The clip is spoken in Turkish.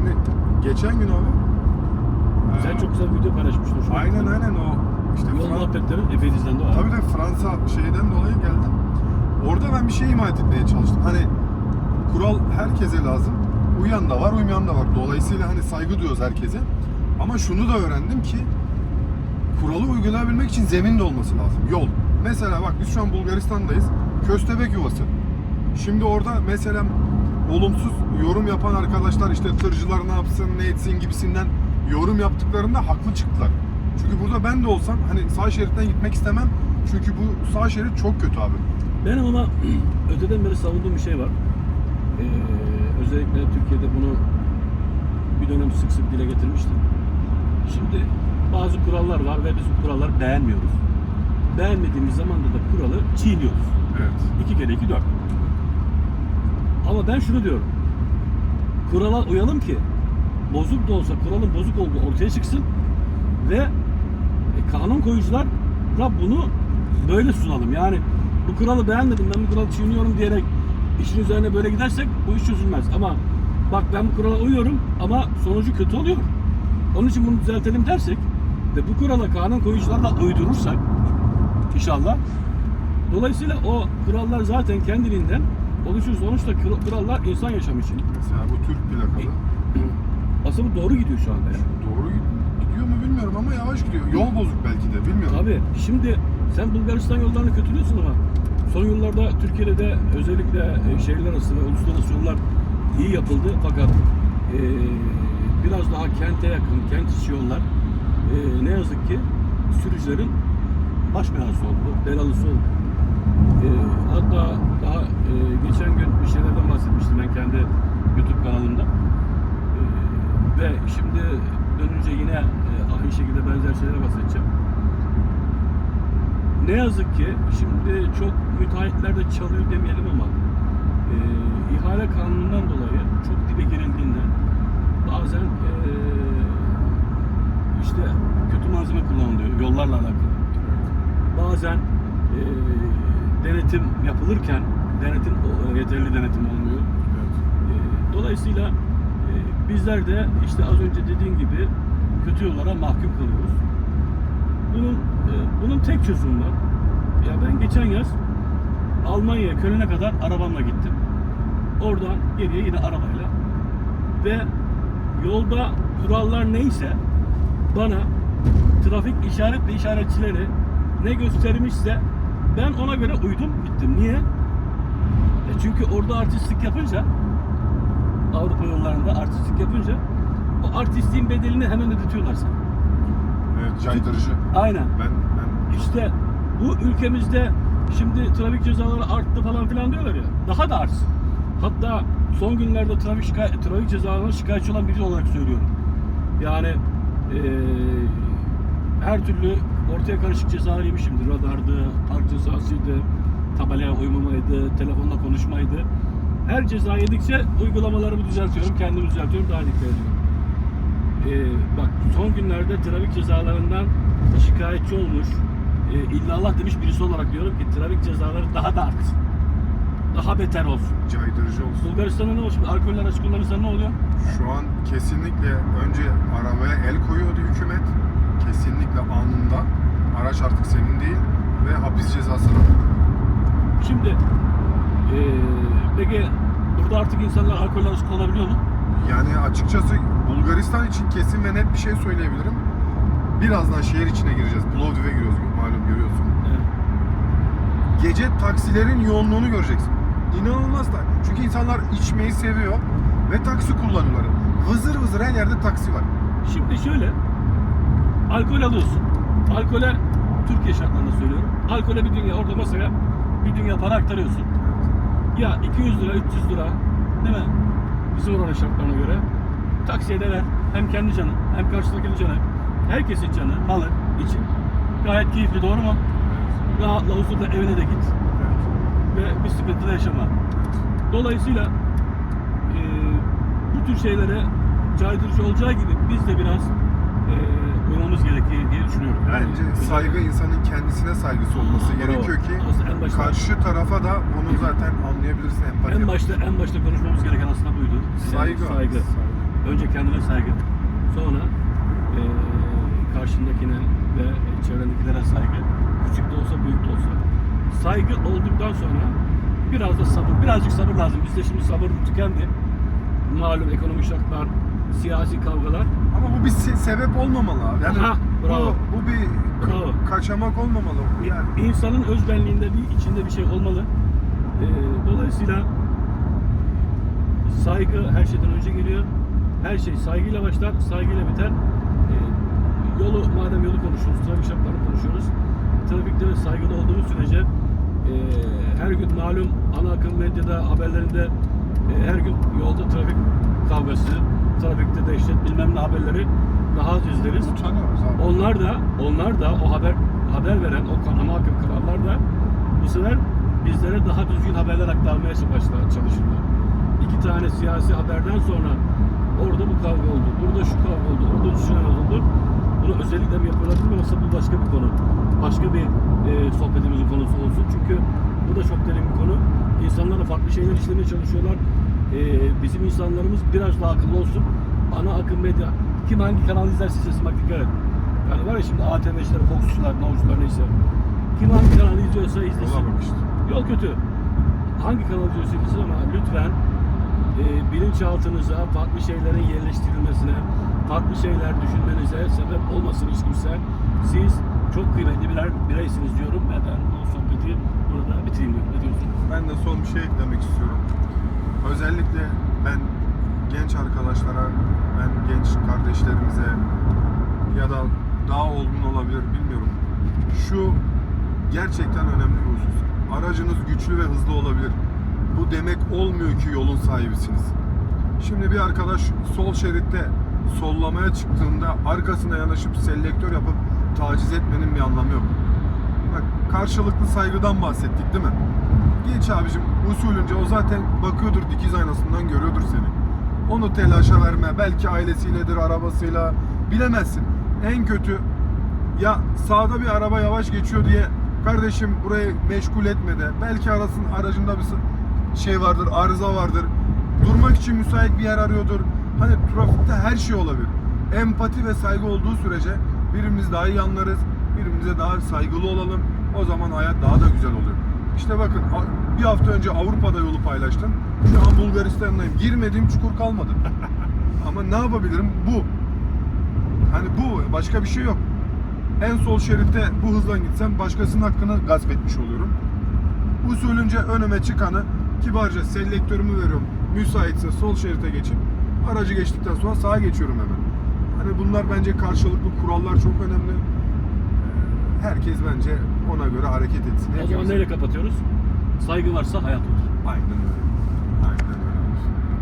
Şimdi geçen gün abi. Sen e, çok güzel bir video paylaşmıştın. hoşuma Aynen gitti. aynen o işte Yol Fran- muhabbetleri epey izlendi o. Tabii de Fransa şeyden dolayı geldim. Orada ben bir şey ima etmeye çalıştım. Hani kural herkese lazım. Uyan da var, uymayan da var. Dolayısıyla hani saygı duyuyoruz herkese. Ama şunu da öğrendim ki kuralı uygulayabilmek için zemin de olması lazım. Yol. Mesela bak biz şu an Bulgaristan'dayız. Köstebek yuvası. Şimdi orada mesela olumsuz yorum yapan arkadaşlar işte tırcılar ne yapsın ne etsin gibisinden yorum yaptıklarında haklı çıktılar. Çünkü burada ben de olsam hani sağ şeritten gitmek istemem. Çünkü bu sağ şerit çok kötü abi. Benim ama öteden beri savunduğum bir şey var. Ee, özellikle Türkiye'de bunu bir dönem sık sık dile getirmiştim. Şimdi bazı kurallar var ve biz bu kuralları beğenmiyoruz. Beğenmediğimiz zaman da, da kuralı çiğniyoruz. Evet. İki kere iki dört. Ama ben şunu diyorum. Kurala uyalım ki bozuk da olsa kuralın bozuk olduğu ortaya çıksın ve e, kanun koyucular da bunu böyle sunalım. Yani bu kuralı beğenmedim ben bu kuralı çiğniyorum diyerek işin üzerine böyle gidersek bu iş çözülmez. Ama bak ben bu kurala uyuyorum ama sonucu kötü oluyor. Onun için bunu düzeltelim dersek ve bu kurala kanun koyucular da uydurursak inşallah Dolayısıyla o kurallar zaten kendiliğinden oluşur. Sonuçta kur- kurallar insan yaşamı için. Mesela bu Türk plakalı. Aslında bu doğru gidiyor şu anda. Doğru gidiyor mu bilmiyorum ama yavaş gidiyor. Yol bozuk belki de bilmiyorum. Abi şimdi sen Bulgaristan yollarını kötülüyorsun ama son yıllarda Türkiye'de de özellikle e, şehirler arası ve uluslararası yollar iyi yapıldı fakat e, biraz daha kente yakın, kent içi yollar e, ne yazık ki sürücülerin baş belası oldu, belalısı oldu. E, hatta daha e, geçen gün bir şeylerden bahsetmiştim ben kendi YouTube kanalımda. E, ve şimdi dönünce yine e, aynı şekilde benzer şeylere bahsedeceğim. Ne yazık ki şimdi çok müteahhitler de çalıyor demeyelim ama e, ihale kanunundan dolayı çok dibe girildiğinden bazen e, işte kötü malzeme kullanılıyor yollarla alakalı. Bazen e, denetim yapılırken denetim o- yeterli denetim olmuyor. Evet. E, Dolayısıyla e, bizler de işte az önce dediğim gibi kötü yollara mahkum kalıyoruz. Bunun e, bunun tek çözümü var. Ya ben geçen yaz Almanya'ya Köln'e kadar arabamla gittim. Oradan geriye yine arabayla ve yolda kurallar neyse bana trafik işaret ve işaretçileri ne göstermişse ben ona göre uydum gittim. Niye? E çünkü orada artistlik yapınca Avrupa yollarında artistlik yapınca o artistliğin bedelini hemen ödetiyorlar sana. Evet caydırıcı. Aynen. Ben ben İşte bu ülkemizde şimdi trafik cezaları arttı falan filan diyorlar ya. Daha da artsın. Hatta son günlerde trafik şikayet, trafik cezalarına şikayetçi olan biri olarak söylüyorum. Yani eee, her türlü ortaya karışık cezalar yemişimdir. Radardı, park cezasıydı, tabelaya uymamaydı, telefonla konuşmaydı. Her ceza yedikçe uygulamalarımı düzeltiyorum, kendimi düzeltiyorum, daha dikkat ediyorum. Ee, bak son günlerde trafik cezalarından şikayetçi olmuş, e, illallah demiş birisi olarak diyorum ki trafik cezaları daha da artsın. Daha beter olsun. caydırıcı olsun. Bulgaristan'da ne olmuş? Alkoller açık kullanırsa ne oluyor? Şu an kesinlikle önce arabaya el koyuyordu hükümet. Kesinlikle anında. Araç artık senin değil ve hapis cezası var. Şimdi e, peki burada artık insanlar alkoller açık kullanabiliyor mu? Yani açıkçası Bulgaristan için kesin ve net bir şey söyleyebilirim. Birazdan şehir içine gireceğiz. Plovdiv'e giriyoruz malum görüyorsun. Evet. Gece taksilerin yoğunluğunu göreceksin. İnanılmaz da. Çünkü insanlar içmeyi seviyor ve taksi kullanıyorlar. Vızır vızır her yerde taksi var. Şimdi şöyle, alkol alıyorsun. Alkole, Türkiye şartlarında söylüyorum. Alkole bir dünya, orada masaya bir dünya para aktarıyorsun. Ya 200 lira, 300 lira, değil mi? Bizim oranın şartlarına göre. Taksiye de ver. Hem kendi canı, hem karşıdakinin canı. Herkesin canı, malı için. Gayet keyifli, doğru mu? Rahatla, huzurla evine de git. Ve bir sıkıntı da yaşama. Dolayısıyla eee, bu tür şeylere caydırıcı olacağı gibi biz de biraz eee uymamız gerekiyor diye düşünüyorum. Bence saygı insanın kendisine saygısı olması Bravo. gerekiyor ki en başta- karşı tarafa da bunu zaten anlayabilirsin empati. En başta en başta konuşmamız gereken aslında buydu. Yani saygı. saygı. önce kendine saygı, sonra e, karşındakine ve çevrendekilere saygı. Küçük de olsa, büyük de olsa. Saygı olduktan sonra biraz da sabır, birazcık sabır lazım. Bizde şimdi sabır tükendi. Malum ekonomik şartlar, siyasi kavgalar. Ama bu bir se- sebep olmamalı abi. Yani Aha, bravo. bu, bu bir Bravo. kaçamak olmamalı. Bu Yani İnsanın özbenliğinde bir içinde bir şey olmalı. Ee, dolayısıyla saygı her şeyden önce geliyor. Her şey saygıyla başlar, saygıyla biter. Ee, yolu madem yolu konuşuyoruz, trafik şartlarını konuşuyoruz. Trafikte de saygılı olduğumuz sürece e, her gün malum ana akım medyada haberlerinde e, her gün yolda trafik kavgası, trafikte dehşet bilmem ne haberleri daha az izleriz. utanıyoruz abi. Onlar da onlar da o haber haber veren o ana akım kanallar da bu sefer bizlere daha düzgün haberler aktarmaya başlar çalışırlar. İki tane siyasi haberden sonra orada bu kavga oldu, burada şu kavga oldu, orada şu oldu. Bunu özellikle mi yapıyorlar bilmiyorum aslında bu başka bir konu. Başka bir e, sohbetimizin konusu olsun. Çünkü bu da çok derin bir konu. İnsanlara farklı şeyler işlemeye çalışıyorlar. E, bizim insanlarımız biraz daha akıllı olsun. Ana akım medya. Kim hangi kanal izlerse izlesin bak dikkat et. Yani var ya şimdi ATV'ciler, Fox'cular, Navuşlar neyse. Kim hangi kanalı izliyorsa izlesin. Yol kötü. Hangi kanal izliyorsa izlesin ama lütfen e, bilinçaltınıza farklı şeylerin yerleştirilmesine, farklı şeyler düşünmenize sebep olmasın hiç kimse. Siz çok kıymetli birer bireysiniz diyorum ben bu sohbeti burada bitireyim diyorum. Ne diyorsun? Ben de son bir şey eklemek istiyorum. Özellikle ben genç arkadaşlara, ben genç kardeşlerimize ya da daha olgun olabilir bilmiyorum. Şu gerçekten önemli bir husus. Aracınız güçlü ve hızlı olabilir. Bu demek olmuyor ki yolun sahibisiniz. Şimdi bir arkadaş sol şeritte sollamaya çıktığında arkasına yanaşıp selektör yapıp taciz etmenin bir anlamı yok. Bak karşılıklı saygıdan bahsettik değil mi? Geç abicim usulünce o zaten bakıyordur dikiz aynasından görüyordur seni. Onu telaşa verme. Belki ailesiyledir, arabasıyla bilemezsin. En kötü ya sağda bir araba yavaş geçiyor diye kardeşim burayı meşgul etme de. Belki arasın aracında bir şey vardır, arıza vardır. Durmak için müsait bir yer arıyordur. Hani trafikte her şey olabilir. Empati ve saygı olduğu sürece birbirimizi daha iyi anlarız. Birbirimize daha saygılı olalım. O zaman hayat daha da güzel oluyor. İşte bakın bir hafta önce Avrupa'da yolu paylaştım. Şu an Bulgaristan'dayım. Girmediğim çukur kalmadı. Ama ne yapabilirim? Bu. Hani bu başka bir şey yok. En sol şeritte bu hızla gitsem başkasının hakkını gasp etmiş oluyorum. Usulünce önüme çıkanı kibarca selektörümü veriyorum. Müsaitse sol şerite geçip aracı geçtikten sonra sağa geçiyorum hemen. Hani bunlar bence karşılıklı kurallar çok önemli. Ee, Herkes bence ona göre hareket etsin. O zaman neyle kapatıyoruz? Saygı varsa hayat olur. Aynen öyle.